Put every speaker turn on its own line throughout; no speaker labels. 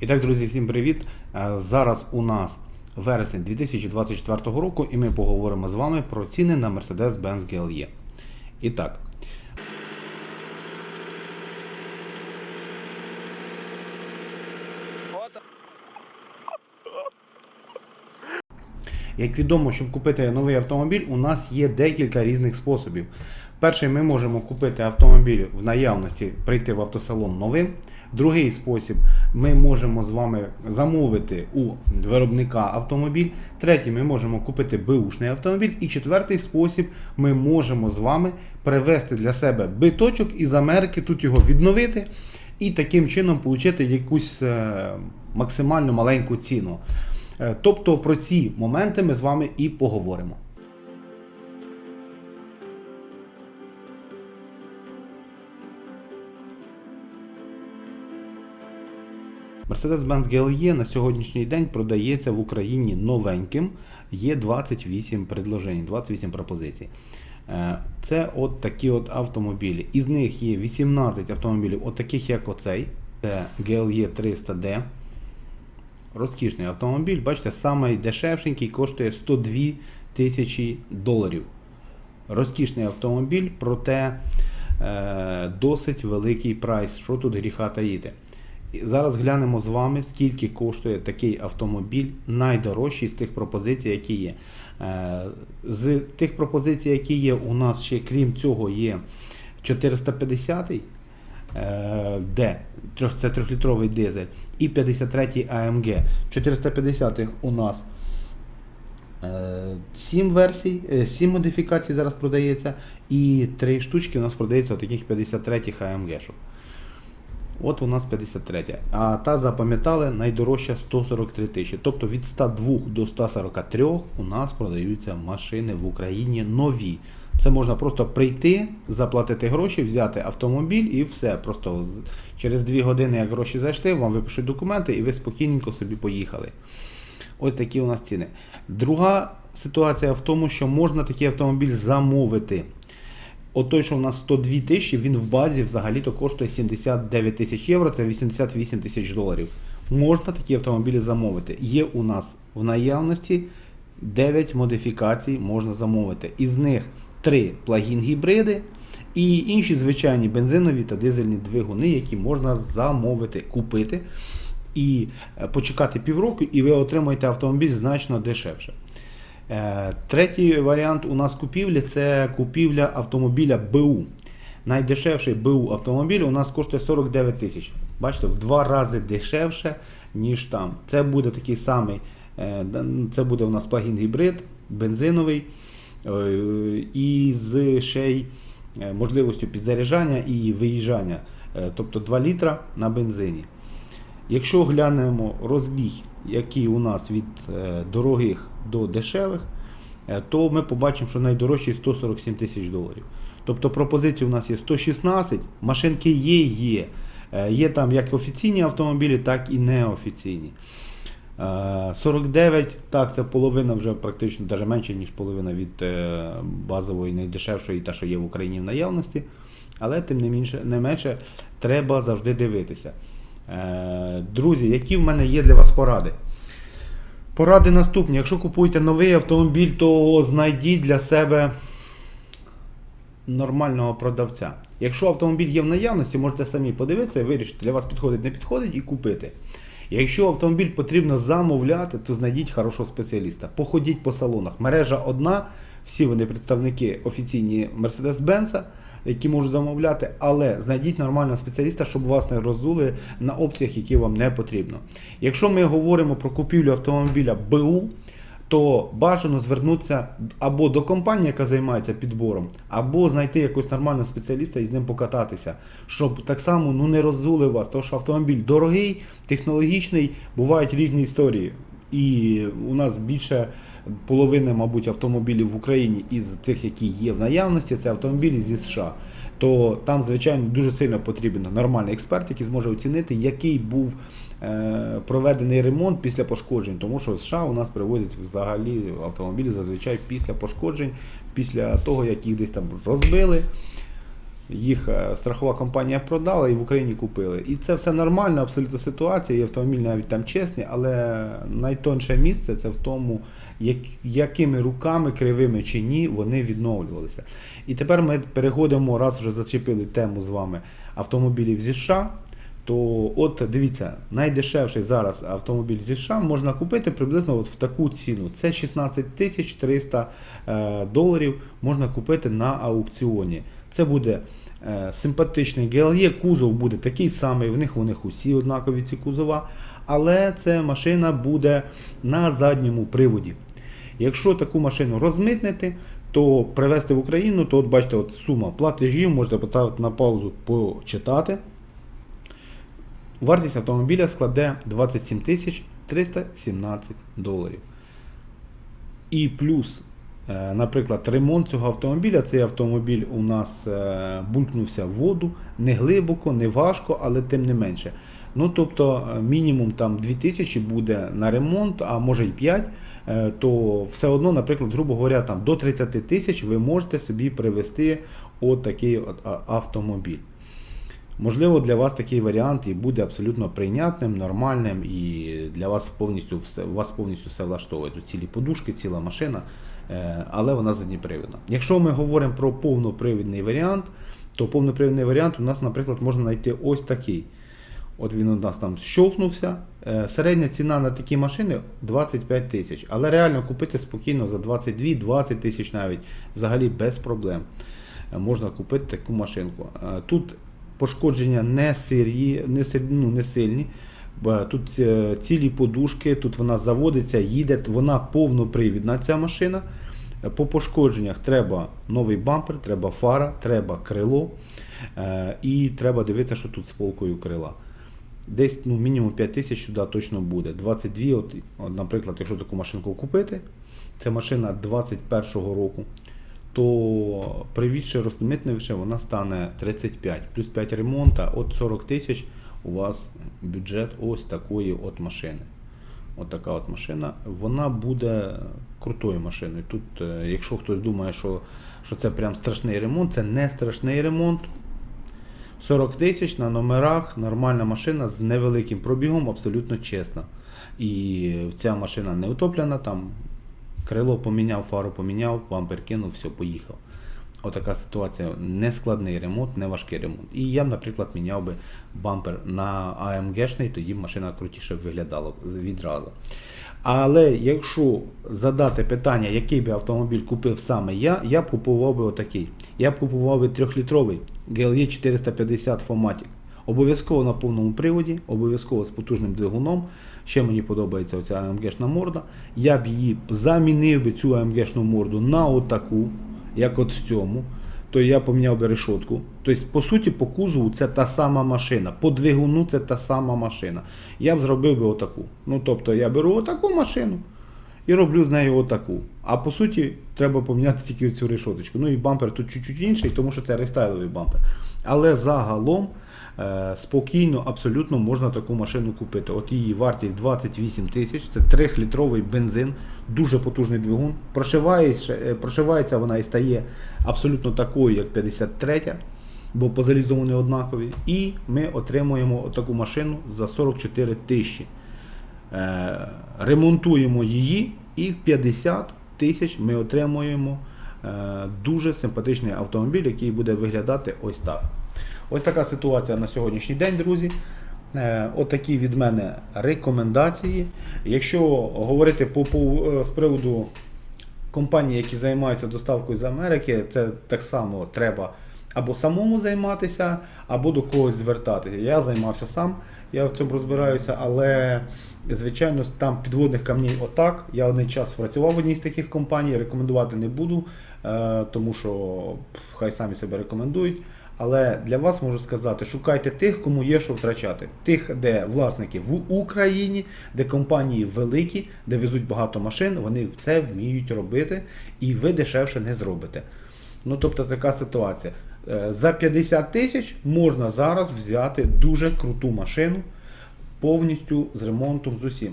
І так, друзі, всім привіт! Е, Зараз у нас вересень 2024 року, і ми поговоримо з вами про ціни на Mercedes-Benz GLE. І так. Як відомо, щоб купити новий автомобіль, у нас є декілька різних способів. Перший, ми можемо купити автомобіль в наявності, прийти в автосалон новим. Другий спосіб, ми можемо з вами замовити у виробника автомобіль. Третій, ми можемо купити беушний автомобіль. І четвертий спосіб, ми можемо з вами привезти для себе биточок із Америки, тут його відновити і таким чином отримати якусь е, максимально маленьку ціну. Е, Тобто про ці моменти ми з вами і поговоримо. Mercedes-Benz GLE на сьогоднішній день продається в Україні новеньким. Є 28 предложень, 28 пропозицій. Е, Це от такі от автомобілі. Із них є 18 автомобілів, от таких як оцей. Це GLE 300D. Розкішний автомобіль, бачите, самий коштує 102 тисячі доларів. Розкішний автомобіль, проте е, досить великий прайс. Що тут гріха таїти? Зараз глянемо з вами, скільки коштує такий автомобіль, найдорожчий з тих пропозицій, які є. Е, З тих пропозицій, які є, у нас ще крім цього є 450-й. Е, Д, це трьохлітровий дизель, і 53 AMG. 450-х у нас 7 версій, 7 модифікацій зараз продається, і 3 штучки у нас продається таких 53 AMG. От у нас 53. А та запам'ятали найдорожча 143 тисячі. Тобто від 102 до 143 у нас продаються машини в Україні нові. Це можна просто прийти, заплатити гроші, взяти автомобіль і все. Просто через 2 години, як гроші зайшли, вам випишуть документи і ви спокійненько собі поїхали. Ось такі у нас ціни. Друга ситуація в тому, що можна такий автомобіль замовити. От той, що у нас 102 тисячі, він в базі взагалі-то коштує 79 тисяч євро, це 88 тисяч доларів. Можна такі автомобілі замовити. Є у нас в наявності 9 модифікацій можна замовити. Із них 3 плагін-гібриди і інші звичайні бензинові та дизельні двигуни, які можна замовити, купити і е, почекати півроку, і ви отримаєте автомобіль значно дешевше. Е, Третій варіант у нас купівлі це купівля автомобіля БУ. Найдешевший БУ автомобіль у нас коштує 49 тисяч. Бачите, в два рази дешевше, ніж там. Це буде такий самий, е, це буде у нас плагін гібрид, бензиновий е, і з ще й можливістю підзаряджання і виїжджання. Тобто 2 літра на бензині. Якщо глянемо розбіг, який у нас від дорогих до дешевих, е, то ми побачимо, що найдорожчий 147 тисяч доларів. Тобто пропозицій у нас є 116, машинки є, є. Е, Є там як офіційні автомобілі, так і неофіційні. Е, 49, так, це половина вже практично навіть менше, ніж половина від е, базової найдешевшої, та, що є в Україні в наявності. Але тим не менше, не менше треба завжди дивитися. Е, Друзі, які в мене є для вас поради? Поради наступні. Якщо купуєте новий автомобіль, то знайдіть для себе нормального продавця. Якщо автомобіль є в наявності, можете самі подивитися і вирішити, для вас підходить, не підходить і купити. Якщо автомобіль потрібно замовляти, то знайдіть хорошого спеціаліста. Походіть по салонах. Мережа одна, всі вони представники офіційні Mercedes-Benz, які можуть замовляти, але знайдіть нормального спеціаліста, щоб вас не роздули на опціях, які вам не потрібно. Якщо ми говоримо про купівлю автомобіля БУ, то бажано звернутися або до компанії, яка займається підбором, або знайти якогось нормального спеціаліста і з ним покататися, щоб так само ну, не роззули вас, тому що автомобіль дорогий, технологічний, бувають різні історії. І у нас більше половини, мабуть, автомобілів в Україні із тих, які є в наявності, це автомобілі зі США. То там, звичайно, дуже сильно потрібен нормальний експерт, який зможе оцінити, який був е, проведений ремонт після пошкоджень. Тому що США у нас привозять взагалі автомобілі зазвичай після пошкоджень, після того, як їх десь там розбили. їх е, страхова компанія продала і в Україні купили. І це все нормально, абсолютно ситуація, і автомобіль навіть там чесний, але найтонше місце це в тому, якими руками, кривими чи ні, вони відновлювалися. І тепер ми переходимо, раз вже зачепили тему з вами автомобілів зі США. То от дивіться, найдешевший зараз автомобіль зі США можна купити приблизно от в таку ціну. Це 16 тисяч 300 е, доларів можна купити на аукціоні. Це буде е, симпатичний GLE, кузов буде такий самий, в них у них усі однакові ці кузова, але це машина буде на задньому приводі. Якщо таку машину розмитнити, то привезти в Україну, то от бачите, от сума платежів, можете поставити на паузу, почитати. Вартість автомобіля складе 27 тисяч 317 доларів. І плюс, е, наприклад, ремонт цього автомобіля. Цей автомобіль у нас е, булькнувся в воду не глибоко, не важко, але тим не менше. Ну, тобто, е, мінімум там 2000 буде на ремонт, а може й 5, е, то все одно, наприклад, грубо говоря, там до 30 тисяч ви можете собі привезти от такий от автомобіль. Можливо, для вас такий варіант і буде абсолютно прийнятним, нормальним, і для вас повністю все, вас повністю все влаштовує. Тут цілі подушки, ціла машина, е, але вона задніпривідна. Якщо ми говоримо про повнопривідний варіант, то повнопривідний варіант у нас, наприклад, можна знайти ось такий. От він у нас там щолкнувся. Е, Середня ціна на такі машини 25 тисяч. Але реально купити спокійно за 22-20 тисяч навіть взагалі без проблем. Е, Можна купити таку машинку. Е, Тут пошкодження не, сирі, не, сир- ну, не сильні. Тут цілі подушки, тут вона заводиться, їде, вона повнопривідна ця машина. По пошкодженнях треба новий бампер, треба фара, треба крило. І треба дивитися, що тут з полкою крила. Десь ну, мінімум 5 тисяч сюди точно буде. 22, от, от, наприклад, якщо таку машинку купити, це машина 21-го року, то привізши розмитнивши, вона стане 35 плюс 5 ремонта, от 40 тисяч у вас бюджет ось такої от машини. От така от машина, вона буде крутою машиною. Тут, е, якщо хтось думає, що, що це прям страшний ремонт, це не страшний ремонт. 40 тисяч на номерах, нормальна машина з невеликим пробігом, абсолютно чесна. І ця машина не утоплена, там крило поміняв, фару поміняв, бампер кинув, все, поїхав. Отака ситуація. Нескладний ремонт, не важкий ремонт. І я, наприклад, міняв би бампер на AMG-шний, тоді машина крутіше виглядала відразу. Але якщо задати питання, який би автомобіль купив саме я, я б купував би отакий. Я б купував би 3-літровий GLE 450 Fomatic. Обов'язково на повному приводі, обов'язково з потужним двигуном. Ще мені подобається оця AMG-шна морда. Я б її замінив би цю AMG-шну морду на отаку, як от в цьому. То я поміняв би решотку. Тобто, по суті, по кузову це та сама машина. По двигуну це та сама машина. Я б зробив би отаку. Ну, тобто, я беру отаку машину і роблю з нею отаку. А по суті, треба поміняти тільки цю решоточку. Ну і бампер тут чуть-чуть інший, тому що це рестайловий бампер. Але загалом е, спокійно, абсолютно можна таку машину купити. От її вартість 28 тисяч, це 3-літровий бензин, дуже потужний двигун. Прошивається, е, прошивається вона і стає абсолютно такою, як 53 бо по залізу вони однакові. І ми отримуємо таку машину за 44 тисячі. Е, ремонтуємо її, і в 50 тисяч ми отримуємо е, дуже симпатичний автомобіль, який буде виглядати ось так. Ось така ситуація на сьогоднішній день, друзі. Е, Отакі від мене рекомендації. Якщо говорити по, по, з приводу компаній, які займаються доставкою з Америки, це так само треба або самому займатися, або до когось звертатися. Я займався сам, я в цьому розбираюся, але звичайно там підводних камней отак. Я один час працював в одній з таких компаній, рекомендувати не буду, е, тому що хай самі себе рекомендують. Але для вас можу сказати, шукайте тих, кому є що втрачати. Тих, де власники в Україні, де компанії великі, де везуть багато машин, вони це вміють робити, і ви дешевше не зробите. Ну, тобто така ситуація. Е, За 50 тисяч можна зараз взяти дуже круту машину повністю з ремонтом з усім.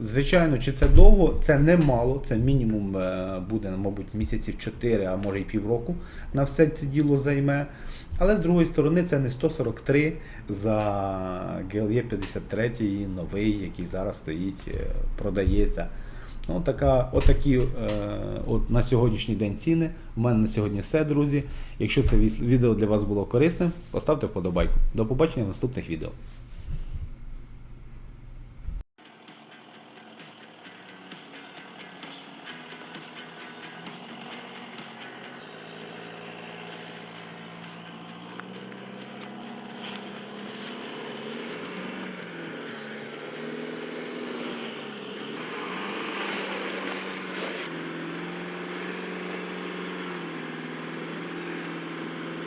Звичайно, чи це довго, це немало, це мінімум е, буде, мабуть, місяців 4, а може й півроку на все це діло займе. Але з другої сторони, це не 143 за GLE 53 новий, який зараз стоїть, е, продається. Ну, така, отакі е, от на сьогоднішній день ціни. У мене на сьогодні все, друзі. Якщо це відео для вас було корисним, поставте вподобайку. До побачення в наступних відео.